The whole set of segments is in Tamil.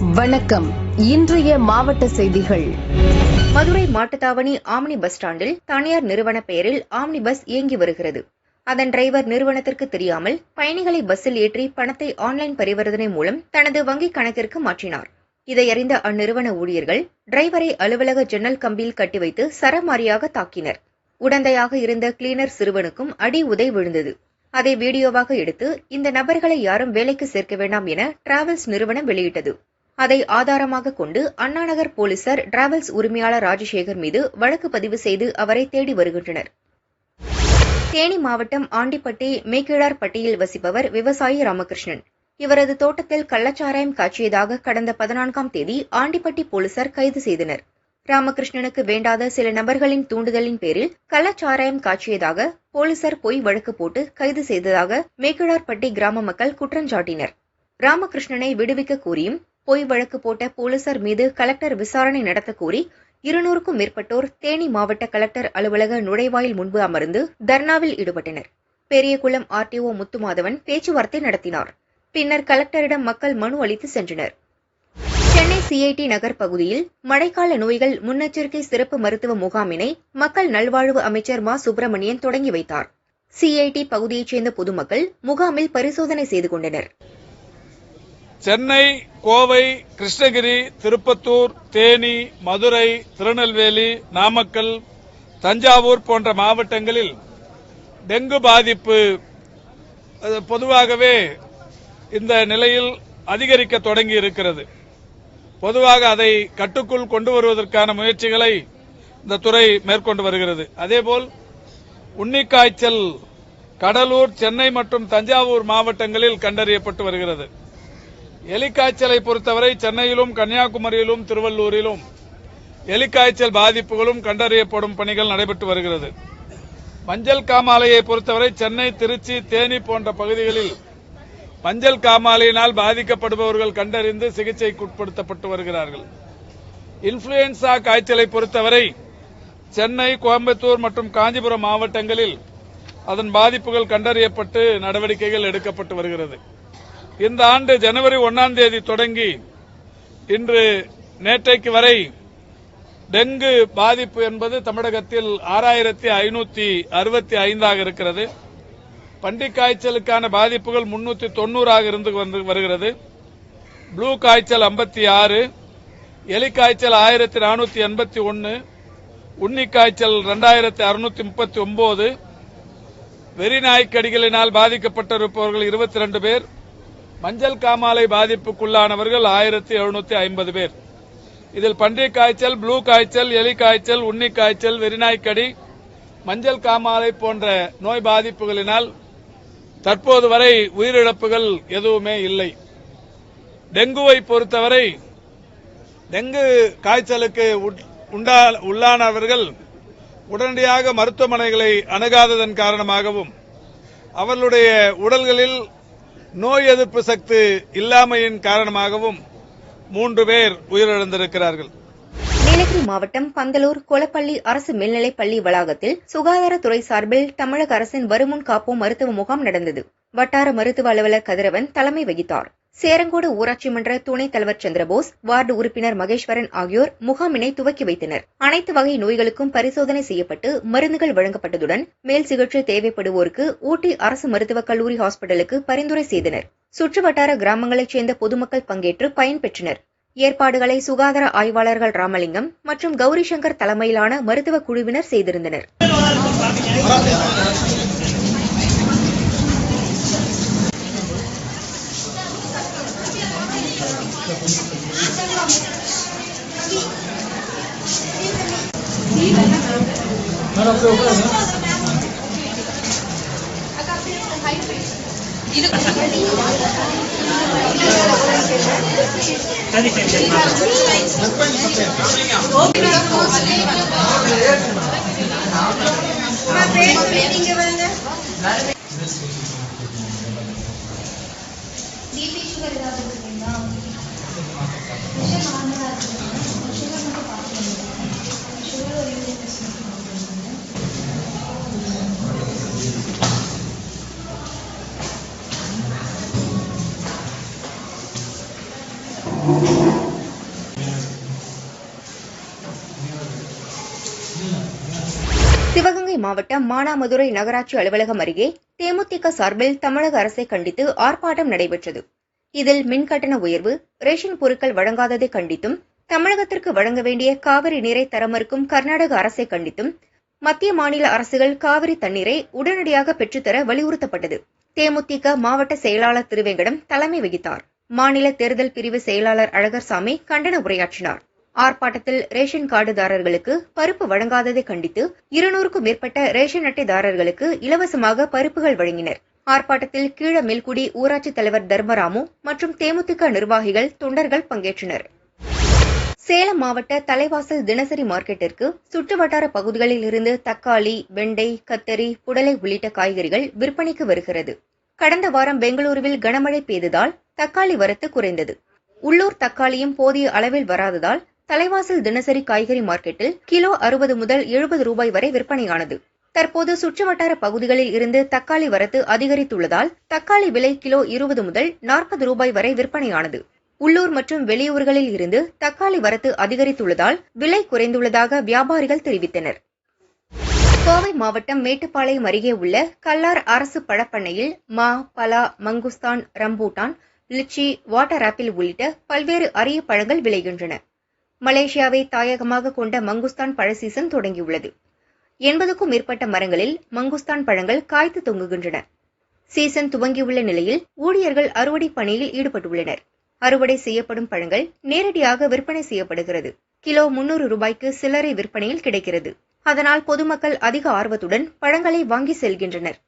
வணக்கம். இன்றைய மாவட்ட செய்திகள். மதுரை மாட்டுத்தாவணி ஆம்னி பஸ் ஸ்டாண்டில் தனியார் நிறுவன பெயரில் ஆம்னி பஸ் இயங்கி வருகிறது. அதன் டிரைவர் நிறுவனத்திற்கு தெரியாமல் பயணிகளை பஸ்ஸில் ஏற்றி பணத்தை ஆன்லைன் பரிவர்த்தனை மூலம் தனது வங்கிக் கணக்கிற்கு மாற்றினார். இதையறிந்த அந்நிறுவன ஊழியர்கள் டிரைவரை அலுவலக ஜன்னல் கம்பியில் கட்டி வைத்து சரமாரியாக தாக்கினர். உடந்தையாக இருந்த கிளீனர் சிறுவனுக்கும் அடி உதை விழுந்தது. அதை வீடியோவாக எடுத்து இந்த நபர்களை யாரும் வேலைக்கு சேர்க்க வேண்டாம் என டிராவல்ஸ் நிறுவனம் வெளியிட்டது. அதை ஆதாரமாக கொண்டு அண்ணாநகர் போலீசார் டிராவல்ஸ் உரிமையாளர் ராஜசேகர் மீது வழக்கு பதிவு செய்து அவரை தேடி வருகின்றனர். தேனி மாவட்டம் ஆண்டிப்பட்டி மேக்கிழார்பட்டியில் வசிப்பவர் விவசாயி ராமகிருஷ்ணன். இவரது தோட்டத்தில் கள்ளச்சாராயம் காய்ச்சியதாக கடந்த பதினான்காம் தேதி ஆண்டிப்பட்டி போலீசார் கைது செய்தனர். ராமகிருஷ்ணனுக்கு வேண்டாத சில நபர்களின் தூண்டுதலின் பேரில் கள்ளச்சாராயம் காய்ச்சியதாக போலீசார் பொய் வழக்கு போட்டு கைது செய்ததாக மேக்கிழார்பட்டி கிராம மக்கள் குற்றஞ்சாட்டினர் ராமகிருஷ்ணனை விடுவிக்க கோரியும் பொய் வழக்கு போட்ட போலீசார் மீது கலெக்டர் விசாரணை நடத்த கோரி இருநூறுக்கும் மேற்பட்டோர் தேனி மாவட்ட கலெக்டர் அலுவலக நுழைவாயில் முன்பு அமர்ந்து தர்ணாவில் ஈடுபட்டனர். பெரியகுளம் ஆர்டிஓ முத்துமாதவன் பேச்சுவார்த்தை நடத்தினார். பின்னர் கலெக்டரிடம் மக்கள் மனு அளித்து சென்றனர். சென்னை சிஐடி நகர் பகுதியில் மழைக்கால நோய்கள் முன்னெச்சரிக்கை சிறப்பு மருத்துவ முகாமினை மக்கள் நல்வாழ்வு அமைச்சர் மா. சுப்பிரமணியன் தொடங்கி வைத்தார். சிஐடி பகுதியைச் சேர்ந்த பொதுமக்கள் முகாமில் பரிசோதனை செய்து கொண்டனர். சென்னை கோவை கிருஷ்ணகிரி திருப்பத்தூர் தேனி மதுரை திருநெல்வேலி நாமக்கல் தஞ்சாவூர் போன்ற மாவட்டங்களில் டெங்கு பாதிப்பு அது பொதுவாகவே இந்த நிலையில் அதிகரிக்க தொடங்கி இருக்கிறது. பொதுவாக அதை கட்டுக்குள் கொண்டு வருவதற்கான முயற்சிகளை இந்த துறை மேற்கொண்டு வருகிறது. அதேபோல் உன்னிக்காய்ச்சல் கடலூர் சென்னை மற்றும் தஞ்சாவூர் மாவட்டங்களில் கண்டறியப்பட்டு வருகிறது. எலிக்காய்ச்சலை பொறுத்தவரை சென்னையிலும் கன்னியாகுமரியிலும் திருவள்ளூரிலும் எலிக்காய்ச்சல் பாதிப்புகளும் கண்டறியப்படும் பணிகள் நடைபெற்று வருகிறது. மஞ்சள் காமாலையை பொறுத்தவரை சென்னை திருச்சி தேனி போன்ற பகுதிகளில் மஞ்சள் காமாலையினால் பாதிக்கப்படுபவர்கள் கண்டறிந்து சிகிச்சைக்கு உட்படுத்தப்பட்டு வருகிறார்கள். இன்ஃபுளுயன்சா காய்ச்சலை பொறுத்தவரை சென்னை கோயம்புத்தூர் மற்றும் காஞ்சிபுரம் மாவட்டங்களில் அதன் பாதிப்புகள் கண்டறியப்பட்டு நடவடிக்கைகள் எடுக்கப்பட்டு வருகிறது. இந்த ஆண்டு ஜனவரி ஒன்னாம் தேதி தொடங்கி இன்று நேற்றைக்கு வரை டெங்கு பாதிப்பு என்பது தமிழகத்தில் ஆறாயிரத்தி ஐநூத்தி அறுபத்தி ஐந்தாக இருக்கிறது. பண்டிக் காய்ச்சலுக்கான பாதிப்புகள் முன்னூத்தி தொண்ணூறாக இருந்து வருகிறது. ப்ளூ காய்ச்சல் ஐம்பத்தி ஆறு எலி காய்ச்சல் ஆயிரத்தி நானூத்தி எண்பத்தி ஒன்னு உன்னி காய்ச்சல் ரெண்டாயிரத்தி அறுநூத்தி முப்பத்தி ஒன்பது வெறிநாய்க்கடிகளினால் பாதிக்கப்பட்டிருப்பவர்கள் இருபத்தி ரெண்டு பேர் மஞ்சள் காமாலை பாதிப்புக்குள்ளானவர்கள் ஆயிரத்தி எழுநூத்தி ஐம்பது பேர். இதில் பன்றி காய்ச்சல் ப்ளூ காய்ச்சல் எலி காய்ச்சல் உன்னி காய்ச்சல் வெறிநாய்க்கடி மஞ்சள் காமாலை போன்ற நோய் பாதிப்புகளினால் தற்போது வரை உயிரிழப்புகள் எதுவுமே இல்லை. டெங்குவை பொறுத்தவரை டெங்கு காய்ச்சலுக்கு உட்- உள்ளானவர்கள் உடனடியாக மருத்துவமனைகளை அணுகாததன் காரணமாகவும் அவர்களுடைய உடல்களில் நோய் எதிர்ப்பு சக்தி இல்லாமையின் காரணமாகவும் மூன்று பேர் உயிரிழந்திருக்கிறார்கள். நீலகிரி மாவட்டம் பந்தலூர் கொலப்பள்ளி அரசு மேல்நிலைப் பள்ளி வளாகத்தில் சுகாதாரத்துறை சார்பில் தமிழக அரசின் வருமுன் காப்போம் மருத்துவ முகாம் நடந்தது. வட்டார மருத்துவ அலுவலர் கதிரவன் தலைமை வகித்தார். சேரங்கோடு ஊராட்சி மன்ற துணைத் தலைவர் சந்திரபோஸ் வார்டு உறுப்பினர் மகேஸ்வரன் ஆகியோர் முகாமினை துவக்கி வைத்தனர். அனைத்து வகை நோய்களுக்கும் பரிசோதனை செய்யப்பட்டு மருந்துகள் வழங்கப்பட்டதுடன் மேல் சிகிச்சை தேவைப்படுவோருக்கு ஊட்டி அரசு மருத்துவக் கல்லூரி ஹாஸ்பிட்டலுக்கு பரிந்துரை செய்தனர். சுற்றுவட்டார கிராமங்களைச் சேர்ந்த பொதுமக்கள் பங்கேற்று பயன்பெற்றனர் ஏற்பாடுகளை சுகாதார ஆய்வாளர்கள் ராமலிங்கம் மற்றும் கௌரி சங்கர் தலைமையிலான மருத்துவ குழுவினர் செய்திருந்தனர். பிபி சுகர் ஏதாவது மாவட்டம் மானாமதுரை நகராட்சி அலுவலகம் அருகே தேமுதிக சார்பில் தமிழக அரசை கண்டித்து ஆர்ப்பாட்டம் நடைபெற்றது. இதில் மின்கட்டண உயர்வு ரேஷன் பொருட்கள் வழங்காததை கண்டித்தும் தமிழகத்திற்கு வழங்க வேண்டிய காவிரி நீரை தர மறுக்கும் கர்நாடக அரசை கண்டித்தும் மத்திய மாநில அரசுகள் காவிரி தண்ணீரை உடனடியாக பெற்றுத்தர வலியுறுத்தப்பட்டது. தேமுதிக மாவட்ட செயலாளர் திருவேங்கடம் தலைமை வகித்தார். மாநில தேர்தல் பிரிவு செயலாளர் அழகர்சாமி கண்டன உரையாற்றினார். ஆர்ப்பாட்டத்தில் ரேஷன் கார்டுதாரர்களுக்கு பருப்பு வழங்காததை கண்டித்து இருநூறுக்கும் மேற்பட்ட ரேஷன் அட்டைதாரர்களுக்கு இலவசமாக பருப்புகள் வழங்கினர். ஆர்ப்பாட்டத்தில் கீழ மேல்குடி ஊராட்சித் தலைவர் தர்மராமு மற்றும் தேமுதிக நிர்வாகிகள் தொண்டர்கள் பங்கேற்றனர். சேலம் மாவட்ட தலைவாசல் தினசரி மார்க்கெட்டிற்கு சுற்றுவட்டார பகுதிகளில் இருந்து தக்காளி வெண்டை கத்தரி புடலை உள்ளிட்ட காய்கறிகள் விற்பனைக்கு வருகிறது. கடந்த வாரம் பெங்களூருவில் கனமழை பெய்ததால் தக்காளி வரத்து குறைந்தது. உள்ளூர் தக்காளியும் போதிய அளவில் வராததால் தலைவாசல் தினசரி காய்கறி மார்க்கெட்டில் கிலோ அறுபது முதல் எழுபது ரூபாய் வரை விற்பனையானது. தற்போது சுற்றுவட்டார பகுதிகளில் இருந்து தக்காளி வரத்து அதிகரித்துள்ளதால் தக்காளி விலை கிலோ இருபது முதல் நாற்பது ரூபாய் வரை விற்பனையானது. உள்ளூர் மற்றும் வெளியூர்களில் இருந்து தக்காளி வரத்து அதிகரித்துள்ளதால் விலை குறைந்துள்ளதாக வியாபாரிகள் தெரிவித்தனர். கோவை மாவட்டம் மேட்டுப்பாளையம் அருகே உள்ள கல்லார் அரசு பழப்பண்ணையில் மா பலா mangosteen rambutan lychee water apple உள்ளிட்ட பல்வேறு அரிய பழங்கள் விளைகின்றன. மலேசியாவை தாயகமாக கொண்ட மங்குஸ்தான் பழ சீசன் தொடங்கியுள்ளது எண்பதுக்கும் மேற்பட்ட மரங்களில் மங்குஸ்தான் பழங்கள் காய்த்து தொங்குகின்றன சீசன் துவங்கியுள்ள நிலையில் ஊழியர்கள் அறுவடை பணியில் ஈடுபட்டுள்ளனர் அறுவடை செய்யப்படும் பழங்கள் நேரடியாக விற்பனை செய்யப்படுகிறது கிலோ முன்னூறு ரூபாய்க்கு சில்லறை விற்பனையில் கிடைக்கிறது அதனால் பொதுமக்கள் அதிக ஆர்வத்துடன் பழங்களை வாங்கி செல்கின்றனர்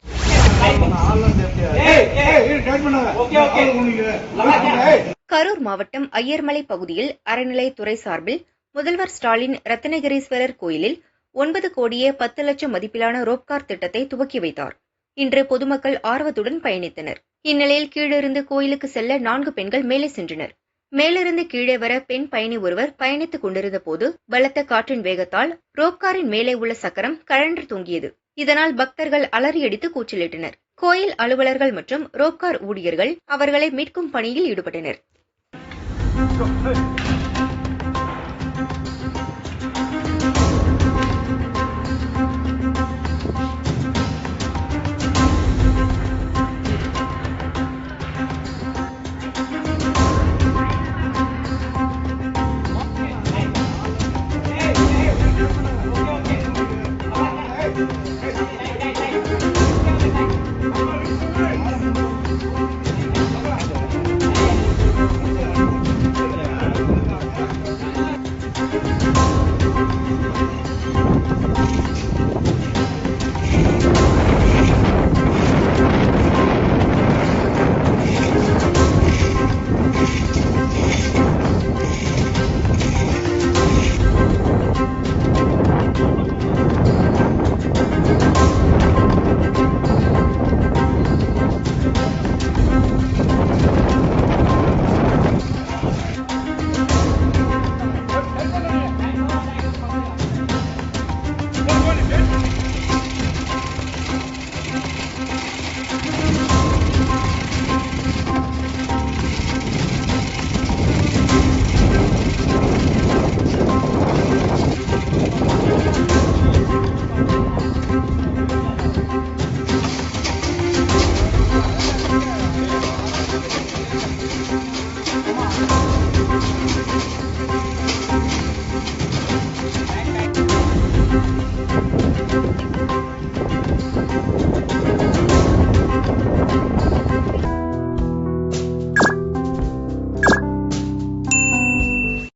கரூர் மாவட்டம் ஐயர்மலை பகுதியில் அறநிலைத்துறை சார்பில் முதல்வர் ஸ்டாலின் ரத்தினகிரீஸ்வரர் கோயிலில் ஒன்பது கோடியே பத்து லட்சம் மதிப்பிலான ரோப்கார் திட்டத்தை துவக்கி வைத்தார். இன்று பொதுமக்கள் ஆர்வத்துடன் பயணித்தனர். இந்நிலையில் கீழிருந்து கோயிலுக்கு செல்ல நான்கு பெண்கள் மேலே சென்றனர். மேலிருந்து கீழே வர பெண் பயணி ஒருவர் பயணித்துக் கொண்டிருந்த போது பலத்த காற்றின் வேகத்தால் ரோப்காரின் மேலே உள்ள சக்கரம் கழன்று தொங்கியது. இதனால் பக்தர்கள் அலறியடித்து கூச்சலிட்டனர். கோயில் அலுவலர்கள் மற்றும் ரோப்கார் ஊழியர்கள் அவர்களை மீட்கும் பணியில் ஈடுபட்டனர். got.